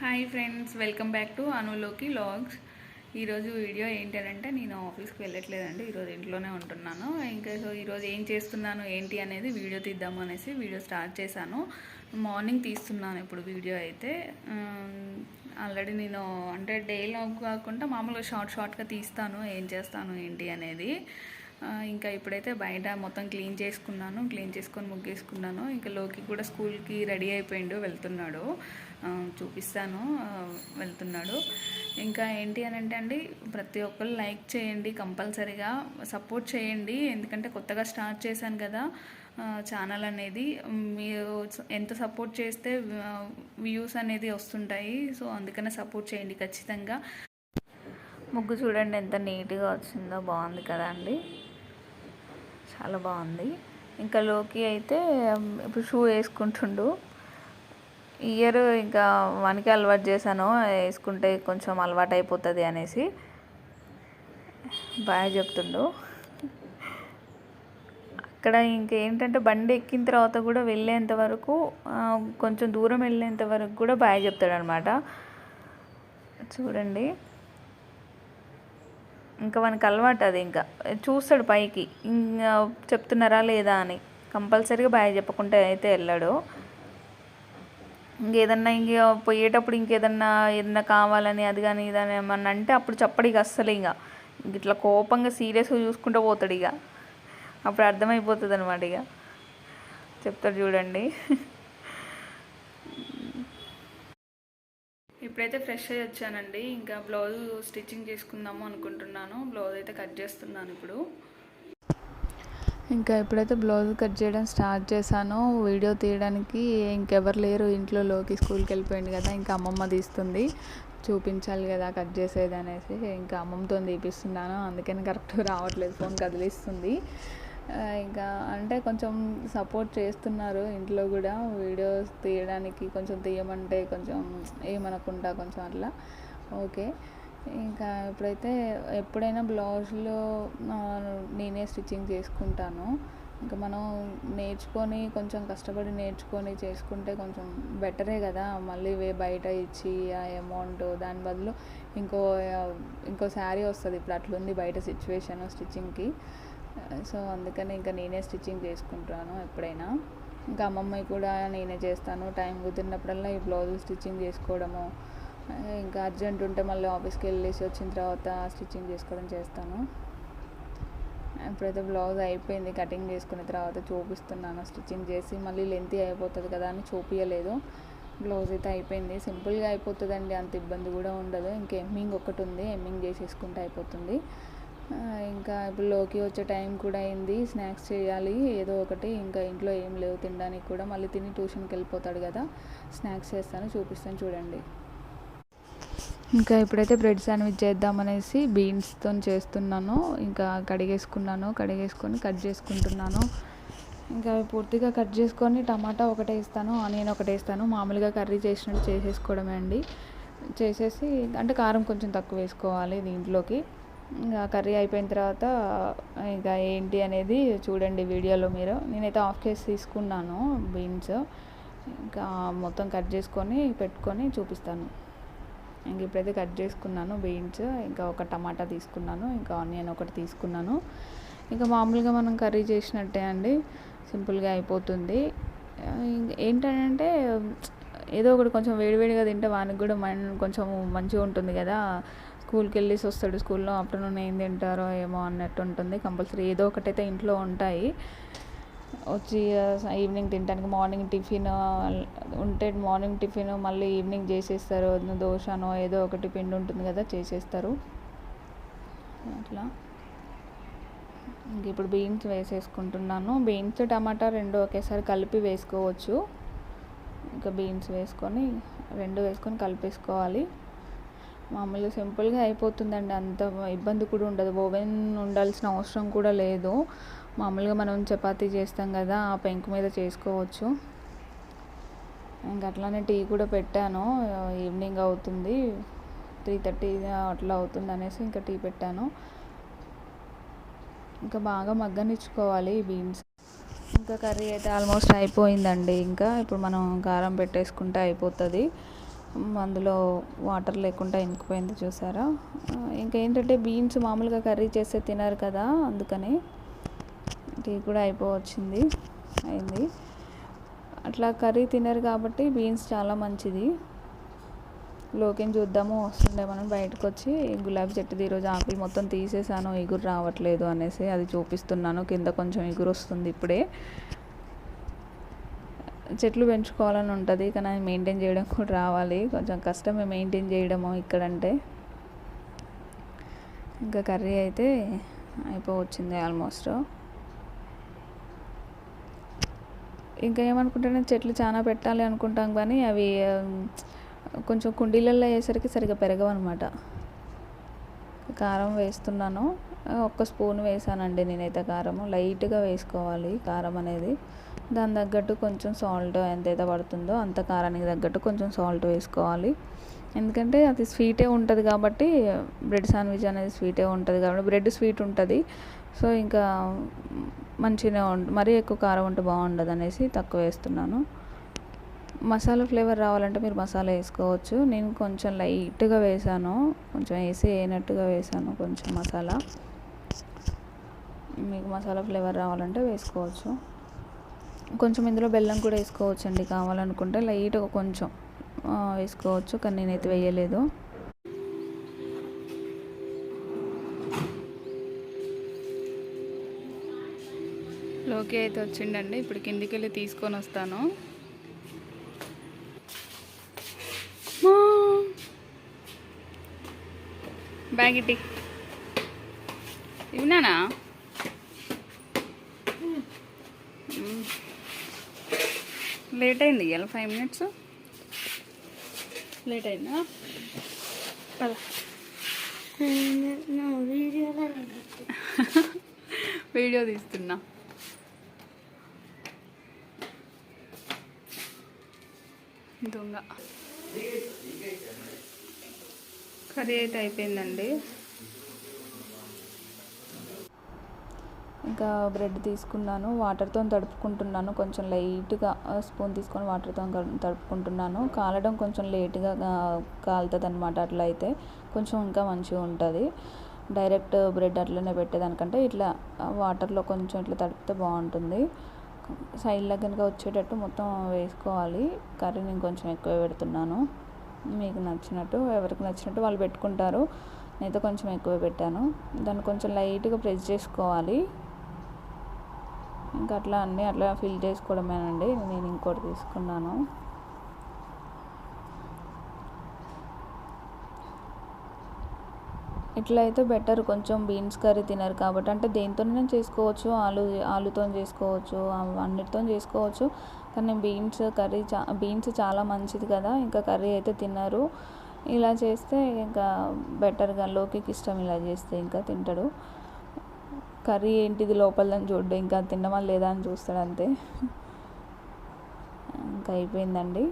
Hi friends welcome back to అనులోకి vlogs. ఈరోజు video ఏంటంటే నేను ఆఫీస్కి వెళ్ళట్లేదండి ఈరోజు ఇంట్లోనే ఉంటున్నాను. ఇంకా సో ఈరోజు ఏం చేస్తున్నాను ఏంటి అనేది వీడియో తీద్దాము అనేసి వీడియో స్టార్ట్ చేశాను. మార్నింగ్ తీస్తున్నాను ఇప్పుడు వీడియో అయితే. ఆల్రెడీ నేను అంటే డైలాగ్ కాకుండా మామూలుగా షార్ట్ షార్ట్గా తీస్తాను ఏం చేస్తాను ఏంటి అనేది. ఇంకా ఇప్పుడైతే బయట మొత్తం క్లీన్ చేసుకున్నాను క్లీన్ చేసుకొని ముగ్గేసుకున్నాను. ఇంకా లోకి కూడా స్కూల్కి రెడీ అయిపోయిండు వెళ్తున్నాడు. చూపిస్తాను వెళ్తున్నాడు. ఇంకా ఏంటి అని అంటే అండి ప్రతి ఒక్కరు లైక్ చేయండి కంపల్సరీగా సపోర్ట్ చేయండి. ఎందుకంటే కొత్తగా స్టార్ట్ చేశాను కదా ఛానల్ అనేది. మీరు ఎంత సపోర్ట్ చేస్తే వ్యూస్ అనేది వస్తుంటాయి. సో అందుకనే సపోర్ట్ చేయండి ఖచ్చితంగా. ముగ్గు చూడండి ఎంత నీట్గా వచ్చిందో బాగుంది కదా అండి. చాలా బాగుంది. ఇంకా లోకి అయితే ఇప్పుడు షూ వేసుకుంటుండు. ఇయర్ ఇంకా వానికి అలవాటు చేశాను వేసుకుంటే కొంచెం అలవాటు అయిపోతుంది అనేసి. బాగా చెప్తుండు. అక్కడ ఇంకేంటంటే బండి ఎక్కిన తర్వాత కూడా వెళ్ళేంత వరకు కొంచెం దూరం వెళ్ళేంత వరకు కూడా బాగా చెప్తాడనమాట చూడండి. ఇంకా వానికి అలవాటు అది ఇంకా. చూస్తాడు పైకి. ఇంకా చెప్తున్నారా లేదా అని. కంపల్సరీగా బాగా చెప్పకుండా అయితే వెళ్ళాడు. ఇంకేదన్నా ఇంక పోయేటప్పుడు ఇంకేదన్నా ఏదన్నా కావాలని అది కానీ ఇదని ఏమన్నా అంటే అప్పుడు చెప్పడు ఇక అస్సలు ఇక. ఇంక ఇట్లా కోపంగా సీరియస్గా చూసుకుంటూ పోతాడు ఇక. అప్పుడు అర్థమైపోతుంది అనమాట ఇక. చెప్తాడు చూడండి. ఇప్పుడైతే ఫ్రెష్ అయ్యి వచ్చానండి. ఇంకా బ్లౌజ్ స్టిచ్చింగ్ చేసుకుందాము అనుకుంటున్నాను. బ్లౌజ్ అయితే కట్ చేస్తున్నాను ఇప్పుడు. ఇంకా ఇప్పుడైతే బ్లౌజ్ కట్ చేయడం స్టార్ట్ చేశాను. వీడియో తీయడానికి ఇంకెవరు లేరు. ఇంట్లో లోకి స్కూల్కి వెళ్ళిపోయింది కదా ఇంకా అమ్మమ్మ తీస్తుంది. చూపించాలి కదా కట్ చేసేది అనేసి. ఇంకా అమ్మమ్మతో తీపిస్తున్నాను అందుకని కరెక్ట్ రావట్లేదు. ఫోన్ కదిలిస్తుంది. ఇంకా అంటే కొంచెం సపోర్ట్ చేస్తున్నారు ఇంట్లో కూడా వీడియోస్ తీయడానికి కొంచెం తీయమంటే కొంచెం ఏమనకుండా కొంచెం అట్లా. ఓకే. ఇంకా ఇప్పుడైతే ఎప్పుడైనా బ్లౌజ్లో నేనే స్టిచ్చింగ్ చేసుకుంటాను. ఇంకా మనం నేర్చుకొని కొంచెం కష్టపడి నేర్చుకొని చేసుకుంటే కొంచెం బెటరే కదా. మళ్ళీ బయట ఇచ్చి ఆ అమౌంట్ దాని బదులు ఇంకో ఇంకో శారీ వస్తుంది. ఇప్పుడు అట్లుంది బయట సిచ్యువేషన్ స్టిచ్చింగ్కి. సో అందుకని ఇంకా నేనే స్టిచ్చింగ్ చేసుకుంటాను ఎప్పుడైనా. ఇంకా అమ్మమ్మ కూడా నేనే చేస్తాను. టైం కుదిరినప్పుడల్లా ఈ బ్లౌజ్ స్టిచ్చింగ్ చేసుకోవడము ఇంకా అర్జెంట్ ఉంటే మళ్ళీ ఆఫీస్కి వెళ్ళేసి వచ్చిన తర్వాత స్టిచ్చింగ్ చేసుకోవడం చేస్తాను. ఇప్పుడైతే బ్లౌజ్ అయిపోయింది. కటింగ్ చేసుకున్న తర్వాత చూపిస్తున్నాను. స్టిచ్చింగ్ చేసి మళ్ళీ లెంత్ అయిపోతుంది కదా అని చూపించలేదు బ్లౌజ్ అయితే అయిపోయింది. సింపుల్గా అయిపోతుందండి. అంత ఇబ్బంది కూడా ఉండదు. ఇంకా ఎమ్మింగ్ ఒకటి ఉంది. ఎమ్మింగ్ చేసేసుకుంటే అయిపోతుంది. ఇంకా ఇప్పుడు లోకి వచ్చే టైం కూడా అయింది. స్నాక్స్ చేయాలి ఏదో ఒకటి. ఇంకా ఇంట్లో ఏం లేవు తినడానికి కూడా. మళ్ళీ తిని ట్యూషన్కి వెళ్ళిపోతాడు కదా. స్నాక్స్ చేస్తాను చూపిస్తాను చూడండి. ఇంకా ఇప్పుడైతే బ్రెడ్ శాండ్విచ్ చేద్దామనేసి బీన్స్తో చేస్తున్నాను. ఇంకా కడిగేసుకున్నాను కడిగేసుకొని కట్ చేసుకుంటున్నాను. ఇంకా పూర్తిగా కట్ చేసుకొని టమాటా ఒకటే వేస్తాను ఆనియన్ ఒకటే వేస్తాను మామూలుగా కర్రీ చేసినట్టు చేసేసుకోవడమే అండి. చేసేసి అంటే కారం కొంచెం తక్కువ వేసుకోవాలి దీంట్లోకి. ఇంకా కర్రీ అయిపోయిన తర్వాత ఇంకా ఏంటి అనేది చూడండి వీడియోలో మీరు. నేనైతే హాఫ్ కేజీ తీసుకున్నాను బీన్స్. ఇంకా మొత్తం కట్ చేసుకొని పెట్టుకొని చూపిస్తాను. ఇంక ఇప్పుడైతే కట్ చేసుకున్నాను బీన్స్. ఇంకా ఒక టమాటా తీసుకున్నాను ఇంకా ఆనియన్ ఒకటి తీసుకున్నాను. ఇంకా మామూలుగా మనం కర్రీ చేసినట్టే అండి. సింపుల్గా అయిపోతుంది. ఏంటంటే ఏదో ఒకటి కొంచెం వేడివేడిగా తింటే వానికి కూడా మైండ్ కొంచెం మంచిగా ఉంటుంది కదా. స్కూల్కి వెళ్ళేసి వస్తాడు. స్కూల్లో ఆఫ్టర్నూన్ ఏం తింటారో ఏమో అన్నట్టు ఉంటుంది. కంపల్సరీ ఏదో ఒకటైతే ఇంట్లో ఉంటాయి. వచ్చి ఈవినింగ్ తినడానికి మార్నింగ్ టిఫిన్ ఉంటే మార్నింగ్ టిఫిన్ మళ్ళీ ఈవినింగ్ చేసేస్తారు. దోశనో ఏదో ఒకటి పిండి ఉంటుంది కదా చేసేస్తారు. అట్లా. ఇంక ఇప్పుడు బీన్స్ వేసేసుకుంటున్నాను. బీన్స్ టమాటా రెండు ఒకేసారి కలిపి వేసుకోవచ్చు. ఇంకా బీన్స్ వేసుకొని రెండు వేసుకొని కలిపేసుకోవాలి. మామూలుగా సింపుల్గా అయిపోతుందండి. అంత ఇబ్బంది కూడా ఉండదు. ఓవెన్ ఉండాల్సిన అవసరం కూడా లేదు. మామూలుగా మనం చపాతీ చేస్తాం కదా ఆ పెంకు మీద చేసుకోవచ్చు. ఇంకా అట్లానే టీ కూడా పెట్టాను. ఈవినింగ్ అవుతుంది. త్రీ థర్టీ అట్లా అవుతుంది అనేసి ఇంకా టీ పెట్టాను. ఇంకా బాగా మగ్గనిచ్చుకోవాలి ఈ బీన్స్. ఇంకా కర్రీ అయితే ఆల్మోస్ట్ అయిపోయిందండి. ఇంకా ఇప్పుడు మనం కారం పెట్టేసుకుంటే అయిపోతుంది. అందులో వాటర్ లేకుండా ఇంకిపోయింది చూసారా? ఇంకా ఏంటంటే బీన్స్ మామూలుగా కర్రీ చేస్తే తినరు కదా అందుకని టీ కూడా అయిపోవచ్చింది అయింది. అట్లా కర్రీ తినరు కాబట్టి బీన్స్ చాలా మంచిది. లోకేం చూద్దాము వస్తుండే మనం బయటకు వచ్చి గులాబీ చెట్టుది ఈరోజు ఆకులు మొత్తం తీసేసాను ఎగురు రావట్లేదు అనేసి అది చూపిస్తున్నాను కింద కొంచెం ఎగురు వస్తుంది ఇప్పుడే. చెట్లు పెంచుకోవాలని ఉంటుంది కానీ అది మెయింటైన్ చేయడం కూడా రావాలి. కొంచెం కష్టమే మెయింటైన్ చేయడము ఇక్కడంటే. ఇంకా కర్రీ అయితే అయిపోవచ్చింది ఆల్మోస్ట్ ఇంకా ఏమనుకుంటానే చెట్లు చాలా పెట్టాలి అనుకుంటాం కానీ అవి కొంచెం కుండీలలో వేసరికి సరిగ్గా పెరగవన్నమాట. కారం వేస్తున్నాను. ఒక్క స్పూన్ వేసానండి నేనైతే కారము. లైట్గా వేసుకోవాలి కారం అనేది. దాని తగ్గట్టు కొంచెం సాల్ట్ ఎంతైతే పడుతుందో అంత కారానికి తగ్గట్టు కొంచెం సాల్ట్ వేసుకోవాలి. ఎందుకంటే అది స్వీటే ఉంటుంది కాబట్టి బ్రెడ్ శాండ్విచ్ అనేది స్వీటే ఉంటుంది కాబట్టి బ్రెడ్ స్వీట్ ఉంటుంది. సో ఇంకా మంచిగా మరీ ఎక్కువ కారం ఉంటే బాగుండదు అనేసి తక్కువ వేస్తున్నాను. మసాలా ఫ్లేవర్ రావాలంటే మీరు మసాలా వేసుకోవచ్చు. నేను కొంచెం లైట్గా వేసాను. కొంచెం వేసి వేయనట్టుగా వేసాను కొంచెం మసాలా. మీకు మసాలా ఫ్లేవర్ రావాలంటే వేసుకోవచ్చు. కొంచెం ఇందులో బెల్లం కూడా వేసుకోవచ్చు అండి కావాలనుకుంటే లైట్గా కొంచెం వేసుకోవచ్చు కానీ నేనైతే వేయలేదు. లోకి అయితే వచ్చిండండి. ఇప్పుడు కిందికి వెళ్ళి తీసుకొని వస్తాను. బ్యాగ్ ఇటీ. ఇవినానా లేట్ అయింది ఇవాళ ఫైవ్ మినిట్స్. లేట్ అయిందా? పద. వీడియో తీస్తున్నా. దొంగ. కర్రీ అయితే అయిపోయిందండి. ఇంకా బ్రెడ్ తీసుకున్నాను వాటర్తో తడుపుకుంటున్నాను కొంచెం లైట్గా స్పూన్ తీసుకొని వాటర్తో తడుపుకుంటున్నాను. కాలడం కొంచెం లేట్గా కాలుతుంది అనమాట అట్లా అయితే కొంచెం ఇంకా మంచిగా ఉంటుంది. డైరెక్ట్ బ్రెడ్ అట్లనే పెట్టేదానికంటే ఇట్లా వాటర్లో కొంచెం ఇట్లా తడిపితే బాగుంటుంది. సైడ్లో కనుక వచ్చేటట్టు మొత్తం వేసుకోవాలి. కర్రీ నేను కొంచెం ఎక్కువ పెడుతున్నాను. మీకు నచ్చినట్టు ఎవరికి నచ్చినట్టు వాళ్ళు పెట్టుకుంటారు. నేనైతే కొంచెం ఎక్కువ పెట్టాను. దాన్ని కొంచెం లైట్గా ప్రెస్ చేసుకోవాలి. ఇంకా అట్లా అన్నీ అట్లా ఫిల్ చేసుకోవడమేనండి. నేను ఇంకోటి తీసుకున్నాను. ఇట్లా అయితే బెటర్. కొంచెం బీన్స్ కర్రీ తినరు కాబట్టి. అంటే దేనితోనైనా చేసుకోవచ్చు. ఆలు ఆలుతో చేసుకోవచ్చు. అన్నిటితో చేసుకోవచ్చు. కానీ బీన్స్ కర్రీ చా బీన్స్ చాలా మంచిది కదా ఇంకా కర్రీ అయితే తిన్నారు. ఇలా చేస్తే ఇంకా బెటర్గా లోకికి ఇష్టం ఇలా చేస్తే ఇంకా తింటాడు. కర్రీ ఏంటిది లోపలని చూడ్డు ఇంకా తినమా లేదా అని చూస్తాడు అంతే. ఇంకా అయిపోయిందండి.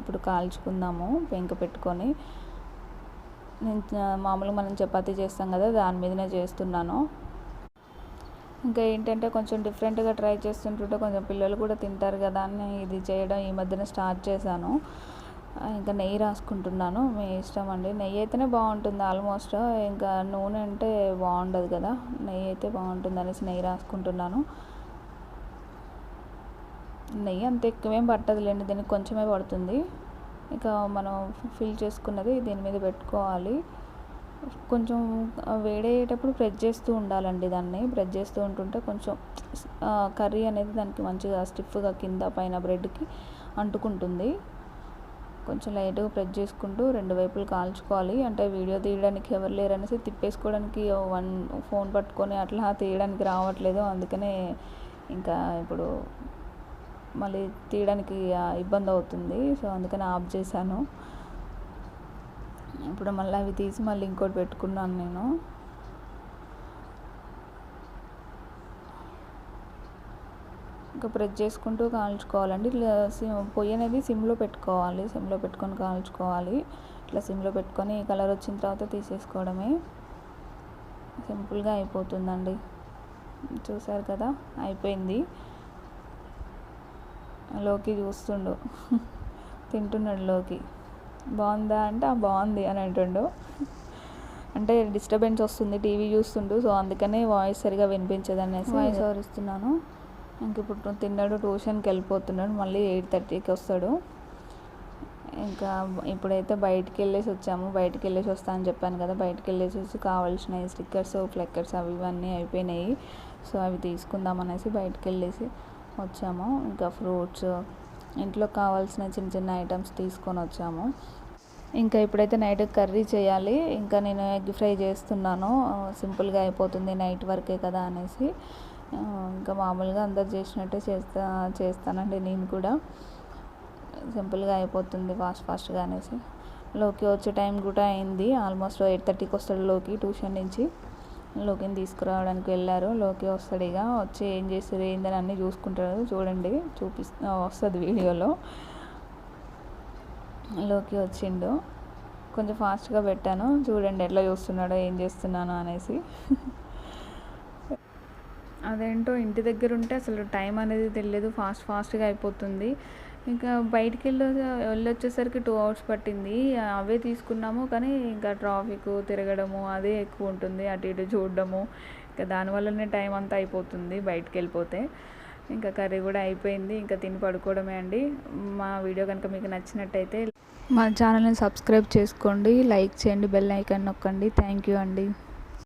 ఇప్పుడు కాల్చుకుందాము పెంక పెట్టుకొని. నేను మామూలుగా మనం చపాతీ చేస్తాం కదా దాని మీదనే చేస్తున్నాను. ఇంకా ఏంటంటే కొంచెం డిఫరెంట్గా ట్రై చేస్తుంటుంటే కొంచెం పిల్లలు కూడా తింటారు కదా అని ఇది చేయడం ఈ మధ్యన స్టార్ట్ చేశాను. ఇంకా నెయ్యి రాసుకుంటున్నాను. మీ ఇష్టం అండి. నెయ్యి అయితేనే బాగుంటుంది ఆల్మోస్ట్ ఇంకా నూనె అంటే బాగుండదు కదా. నెయ్యి అయితే బాగుంటుంది అనేసి నెయ్యి రాసుకుంటున్నాను. నెయ్యి అంత ఎక్కువేం పట్టదులేండి. దీనికి కొంచెమే పడుతుంది. ఇక మనం ఫిల్ చేసుకున్నది దీని మీద పెట్టుకోవాలి. కొంచెం వేడయ్యేటప్పుడు ప్రెస్ చేస్తూ ఉండాలండి దాన్ని. ప్రెస్ చేస్తూ ఉంటుంటే కొంచెం కర్రీ అనేది దానికి మంచిగా స్టిఫ్గా కింద పైన బ్రెడ్కి అంటుకుంటుంది. కొంచెం లైట్గా ప్రెస్ చేసుకుంటూ రెండు వైపులు కాల్చుకోవాలి. అంటే వీడియో తీయడానికి ఎవరు లేరు అనేసి తిప్పేసుకోవడానికి వన్ ఫోన్ పట్టుకొని అట్లా తీయడానికి రావట్లేదు. అందుకనే ఇంకా ఇప్పుడు మళ్ళీ తీయడానికి ఇబ్బంది అవుతుంది. సో అందుకని ఆఫ్ చేశాను. ఇప్పుడు మళ్ళీ అవి తీసి మళ్ళీ ఇంకోటి పెట్టుకున్నాను నేను. ఇంకా ప్రెస్ చేసుకుంటూ కాల్చుకోవాలండి. ఇట్లా పొయ్యి అనేది సిమ్లో పెట్టుకోవాలి. సిమ్లో పెట్టుకొని కాల్చుకోవాలి. ఇట్లా సిమ్లో పెట్టుకొని కలర్ వచ్చిన తర్వాత తీసేసుకోవడమే. సింపుల్గా అయిపోతుందండి. చూసారు కదా? అయిపోయింది. లోకి చూస్తుండు. తింటున్నాడు లోకి. బాగుందా అంటే "ఆ, బాగుంది అని అంటుండు. అంటే డిస్టర్బెన్స్ వస్తుంది టీవీ చూస్తుండు సో అందుకనే వాయిస్ సరిగా వినిపించదు అనేసి వాయిస్ ఓవర్ ఇస్తున్నాను ఇంక ఇప్పుడు తిన్నాడు ట్యూషన్కి వెళ్ళిపోతున్నాడు మళ్ళీ ఎయిట్ థర్టీకి వస్తాడు. ఇంకా ఇప్పుడైతే బయటికి వెళ్ళేసి వచ్చాము బయటికి వెళ్ళేసి వస్తా అని చెప్పాను కదా బయటికి వెళ్ళేసి వచ్చి కావాల్సిన స్టిక్కర్స్ ఫ్లెక్కర్స్ అవి ఇవన్నీ అయిపోయినాయి. సో అవి తీసుకుందాం అనేసి బయటికి వెళ్ళేసి వచ్చాము. ఇంకా ఫ్రూట్స్ ఇంట్లో కావాల్సిన చిన్న చిన్న ఐటమ్స్ తీసుకొని వచ్చాము. ఇంకా ఇప్పుడైతే నైట్ కర్రీ చేయాలి. ఇంకా నేను ఎగ్ ఫ్రై చేస్తున్నాను. సింపుల్గా అయిపోతుంది నైట్ వరకే కదా అనేసి. ఇంకా మామూలుగా అందరు చేసినట్టే చేస్తా చేస్తానండి నేను కూడా. సింపుల్గా అయిపోతుంది ఫాస్ట్ ఫాస్ట్గా అనేసి. లోకి వచ్చే టైం కూడా అయింది. ఆల్మోస్ట్ ఎయిట్ థర్టీకి వస్తాడు లోకి ట్యూషన్ నుంచి. లోకిని తీసుకురావడానికి వెళ్ళారు. లోకి వస్తాడు ఇక. వచ్చి ఏం చేస్తారు ఏందని అన్నీ చూసుకుంటారు చూడండి చూపిస్తా వస్తుంది వీడియోలో. లోకి వచ్చిండు. కొంచెం ఫాస్ట్గా పెట్టాను. చూడండి ఎట్లా చూస్తున్నాడో ఏం చేస్తున్నానో అనేసి. అదేంటో ఇంటి దగ్గర ఉంటే అసలు టైం అనేది తెలియదు. ఫాస్ట్ ఫాస్ట్గా అయిపోతుంది. ఇంకా బయటికి వెళ్ళి వెళ్ళొచ్చేసరికి టూ అవర్స్ పట్టింది. అవే తీసుకున్నాము కానీ ఇంకా ట్రాఫిక్ తిరగడము అదే ఎక్కువ ఉంటుంది అటు ఇటు చూడడము. ఇంకా దానివల్లనే టైం అంతా అయిపోతుంది బయటికి వెళ్ళిపోతే ఇంకా కర్రీ కూడా అయిపోయింది ఇంకా తిని పడుకోవడమే అండి. మా వీడియో కనుక మీకు నచ్చినట్టయితే మా ఛానల్ని సబ్స్క్రైబ్ చేసుకోండి లైక్ చేయండి బెల్ ఐకాన్ నొక్కండి. థ్యాంక్ యూ అండి.